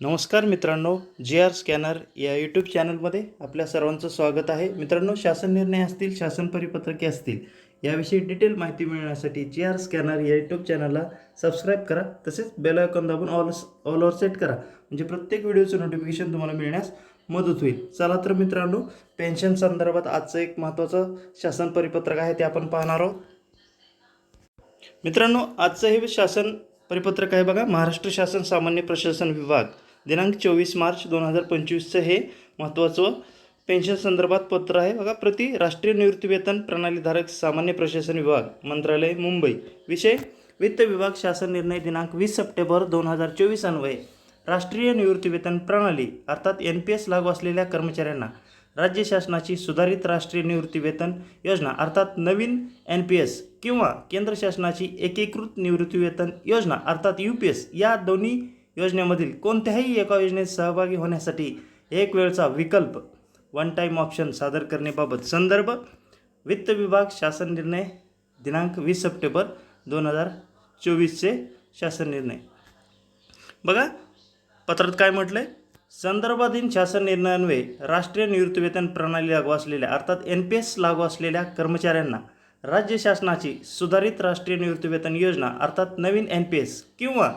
नमस्कार मित्रांनो जे आर स्कॅनर या यूट्यूब चॅनलमध्ये आपल्या सर्वांचं स्वागत आहे. मित्रांनो शासन निर्णय असतील शासन परिपत्रके असतील याविषयी डिटेल माहिती मिळवण्यासाठी जे आर स्कॅनर या यूट्यूब चॅनलला सबस्क्राईब करा. तसेच बेल आयकॉन दाबून ऑल ऑलवर सेट करा. म्हणजे प्रत्येक व्हिडिओचं नोटिफिकेशन तुम्हाला मिळण्यास मदत होईल. चला तर मित्रांनो पेन्शन संदर्भात आजचं एक महत्त्वाचं शासन परिपत्रक आहे ते आपण पाहणार आहोत. मित्रांनो आजचं हे शासन परिपत्रक आहे बघा महाराष्ट्र शासन सामान्य प्रशासन विभाग. दिनांक चोवीस मार्च दोन हजार पंचवीसचं हे महत्त्वाचं पेन्शन संदर्भात पत्र आहे. बघा प्रति राष्ट्रीय निवृत्तीवेतन प्रणालीधारक सामान्य प्रशासन विभाग मंत्रालय मुंबई. विषय वित्त विभाग शासन निर्णय दिनांक वीस सप्टेंबर दोन हजार चोवीस अन्वये राष्ट्रीय निवृत्तीवेतन प्रणाली अर्थात एन पी एस लागू असलेल्या कर्मचाऱ्यांना राज्य शासनाची सुधारित राष्ट्रीय निवृत्तीवेतन योजना अर्थात नवीन एन पी एस किंवा केंद्र शासनाची एकीकृत निवृत्तीवेतन योजना अर्थात यू पी एस या दोन्ही योजनेमधील कोणत्याही एका योजनेत सहभागी होण्यासाठी एक वेळचा विकल्प वन टाईम ऑप्शन सादर करण्याबाबत संदर्भ वित्त विभाग शासन निर्णय दिनांक वीस सप्टेंबर दोन हजार चोवीसचे शासन निर्णय. बघा पत्रात काय म्हटलंय? संदर्भाधीन शासन निर्णयान्वये राष्ट्रीय निवृत्तीवेतन प्रणाली लागू असलेल्या अर्थात एन पी एस लागू असलेल्या कर्मचाऱ्यांना राज्य शासनाची सुधारित राष्ट्रीय निवृत्तीवेतन योजना अर्थात नवीन एन पी एस किंवा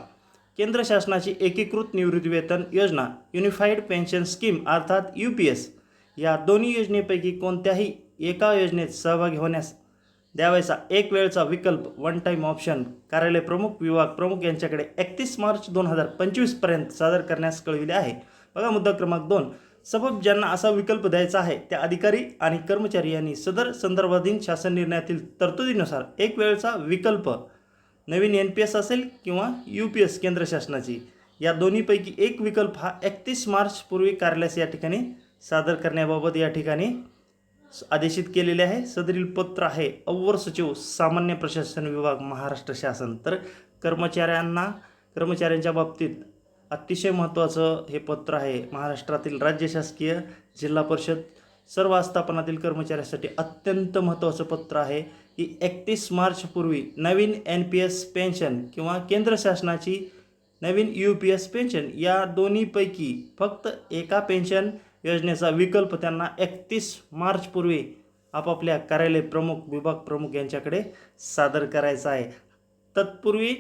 केंद्र शासनाची एकीकृत निवृत्तीवेतन योजना युनिफाईड पेन्शन स्कीम अर्थात यू पी एस या दोन्ही योजनेपैकी कोणत्याही एका योजनेत सहभागी होण्यास द्यावायचा एक वेळचा विकल्प वन टाईम ऑप्शन कार्यालय प्रमुख विभाग प्रमुख यांच्याकडे एकतीस मार्च दोन हजार पंचवीसपर्यंत सादर करण्यास कळविले आहे. बघा मुद्दा क्रमांक दोन. सबब ज्यांना असा विकल्प द्यायचा आहे त्या अधिकारी आणि कर्मचारी यांनी सदर संदर्भाधीन शासन निर्णयातील तरतुदीनुसार एक वेळचा विकल्प नवीन एन पी एस असेल किंवा यू पी एस केंद्र शासनाची या दोन्हीपैकी एक विकल्प हा एकतीस मार्चपूर्वी कार्यालयास या ठिकाणी सादर करण्याबाबत या ठिकाणी आदेशित केलेले आहे. सदरील पत्र आहे अव्वर सचिव सामान्य प्रशासन विभाग महाराष्ट्र शासन. तर कर्मचाऱ्यांना कर्मचाऱ्यांच्या बाबतीत अतिशय महत्त्वाचं हे पत्र आहे. महाराष्ट्रातील राज्य शासकीय जिल्हा परिषद सर्व आस्थापनातील कर्मचाऱ्यासाठी अत्यंत महत्त्वाचं पत्र आहे की एकतीस मार्चपूर्वी नवीन एन पी एस पेन्शन किंवा केंद्र शासनाची नवीन यू पी एस पेन्शन या दोन्हीपैकी फक्त एका पेन्शन योजनेचा विकल्प त्यांना एकतीस मार्चपूर्वी आपापल्या कार्यालय प्रमुख विभाग प्रमुख यांच्याकडे सादर करायचा आहे. तत्पूर्वी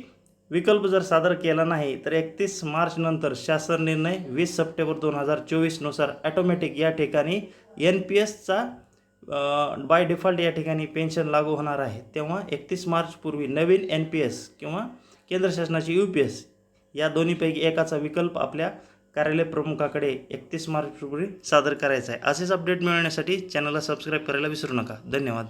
विकल्प जर सादर केला नाही तर एकतीस मार्चनंतर शासन निर्णय वीस सप्टेंबर दोन हजार चोवीसनुसार ॲटोमॅटिक या ठिकाणी एन पी एसचा बाय डिफॉल्ट या ठिकाणी पेन्शन लागू होणार आहे. तेव्हा एकतीस मार्चपूर्वी नवीन एन पी एस किंवा केंद्र शासनाची यू पी एस या दोन्हीपैकी एकाचा विकल्प आपल्या कार्यालय प्रमुखाकडे एकतीस मार्चपूर्वी सादर करायचा आहे. असेच अपडेट मिळवण्यासाठी चॅनलला सबस्क्राईब करायला विसरू नका. धन्यवाद.